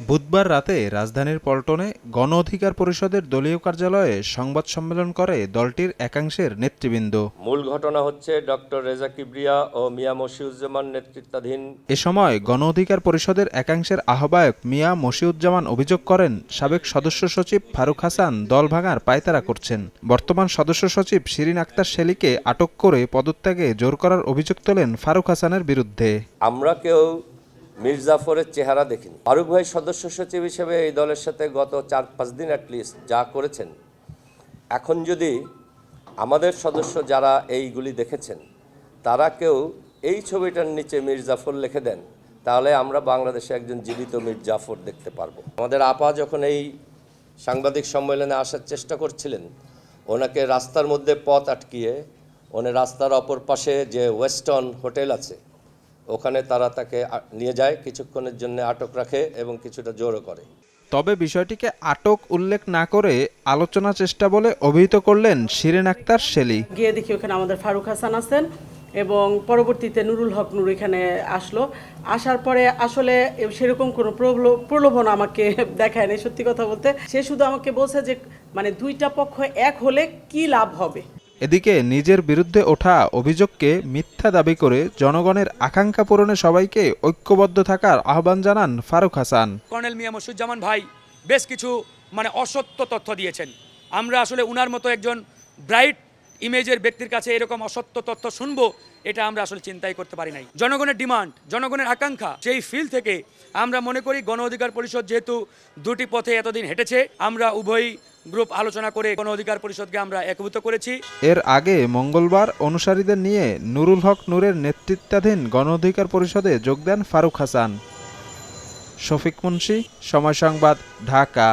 বুধবার রাতে রাজধানীর পল্টনে গণ অধিকার পরিষদের দলীয় কার্যালয়ে সংবাদ সম্মেলন করে দলটির একাংশের নেতৃবৃন্দ। মূল ঘটনা হচ্ছে ডক্টর রেজা কিবরিয়া ও মিয়া মশিউজ্জামান নেতৃত্বাধীন। এ সময় গণ অধিকার পরিষদের একাংশের আহ্বায়ক মিয়া মশিউজ্জামান অভিযোগ করেন সাবেক সদস্য সচিব ফারুক হাসান দল ভাঙার পায়তারা করছেন। বর্তমান সদস্য সচিব শিরিন আক্তার শেলিকে আটক করে পদত্যাগে জোর করার অভিযোগ তোলেন ফারুক হাসানের বিরুদ্ধে। আমরা কেউ মির্জাফরের চেহারা দেখিনি। ফারুক ভাই সদস্য সচিব হিসেবে এই দলের সাথে গত চার পাঁচ দিন অ্যাটলিস্ট যা করেছেন। এখন যদি আমাদের সদস্য যারা এইগুলি দেখেছেন, তারা কেউ এই ছবিটার নিচে মির্জাফর লিখে দেন, তাহলে আমরা বাংলাদেশে একজন জীবিত মির্জাফর দেখতে পারব। আমাদের আপা যখন এই সাংবাদিক সম্মেলনে আসার চেষ্টা করছিলেন, ওনাকে রাস্তার মধ্যে পথ আটকিয়ে উনি রাস্তার অপর পাশে যে ওয়েস্টার্ন হোটেল আছে ওখানে তারা তাকে নিয়ে যায় কিছুক্ষণের জন্য আটক রাখে এবং কিছুটা জোরও করে। তবে বিষয়টিকে আটক উল্লেখ না করে আলোচনা চেষ্টা বলে অভিহিত করলেন শিরিন আক্তার শেলি। গিয়ে দেখি ওখানে আমাদের ফারুক হাসান আছেন এবং পরবর্তীতে নুরুল হক নূর এখানে আসলো। আসার পরে আসলে সেরকম কোনো প্রলো- প্রলোভন আমাকে দেখায় নাই সত্যি কথা বলতে। সে শুধু আমাকে বলছে যে মানে দুইটা পক্ষ এক হলে কি লাভ হবে? এদিকে নিজের বিরুদ্ধে ওঠা অভিযোগকে মিথ্যা দাবি করে জনগণের আকাঙ্ক্ষা পূরণে সবাইকে ঐক্যবদ্ধ থাকার আহ্বান জানান ফারুক হাসান। কর্নেল মিয়া মসুজ্জামান ভাই বেশ কিছু মানে অসত্য তথ্য দিয়েছেন। আমরা আসলে উনার মতো একজন ব্রাইট ইমেজের ব্যক্তির কাছে এরকম অসত্য তথ্য শুনব, এটা আমরা আসলে চিন্তাই করতে পারি নাই। জনগণের ডিমান্ড, জনগণের আকাঙ্ক্ষা, সেই ফিল থেকে আমরা মনে করি গণ অধিকার পরিষদ যেহেতু দুটি পথে এতদিন হেঁটেছে, আমরা উভয় গ্রুপ আলোচনা করে গণ অধিকার পরিষদকে আমরা একভূত করেছি। এর আগে মঙ্গলবার অনুসারীদের নিয়ে নুরুল হক নূরের নেতৃত্বাধীন গণ অধিকার পরিষদে যোগ দেন ফারুক হাসান। শফিক মুন্সি, সময় সংবাদ, ঢাকা।